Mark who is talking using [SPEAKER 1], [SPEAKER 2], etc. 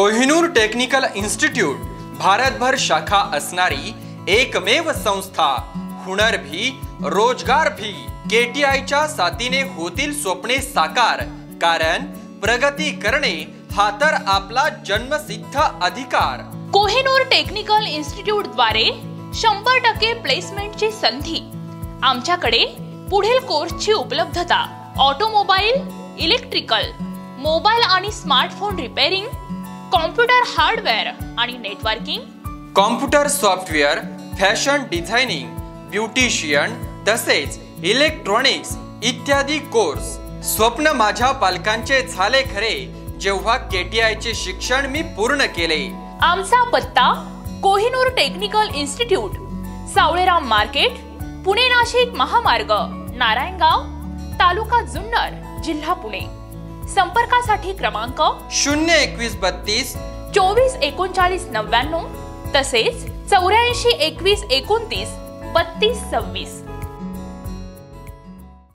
[SPEAKER 1] Kohinoor technical institute भारतभर शाखा असणारी एकमेव संस्था हुनर भी रोजगार भी केटीआयच्या साथीने होतील स्वप्ने साकार. कारण प्रगती करणे हा तर आपला जन्मसिद्ध अधिकार.
[SPEAKER 2] कोहिनूर टेक्निकल इन्स्टिट्यूटद्वारे शंभर टक्के प्लेसमेंटची संधी. आमच्याकडे पुढील कोर्सची उपलब्धता ऑटोमोबाईल इलेक्ट्रिकल मोबाईल आणि स्मार्टफोन रिपेअरिंग कॉम्प्युटर हार्डवेअर आणि networking.
[SPEAKER 1] Computer software fashion designing beautician तसेच इलेक्ट्रॉनिक्स इत्यादी कोर्स. स्वप्न माझ्या पालकांचे झाले खरे जेव्हा केटीआय चे शिक्षण मी पूर्ण केले.
[SPEAKER 2] आमचा पत्ता Kohinoor technical institute Savaleram market Pune Nashik महामार्ग नारायणगाव तालुका जुन्नर जिल्हा पुणे. संपर्कासाठी क्रमांक
[SPEAKER 1] शून्य एकवीस बत्तीस.
[SPEAKER 2] चोवीस एकोणचाळीस नव्याण्णव तसेच चौऱ्याऐंशी एकवीस एकोणतीस बत्तीस सव्वीस.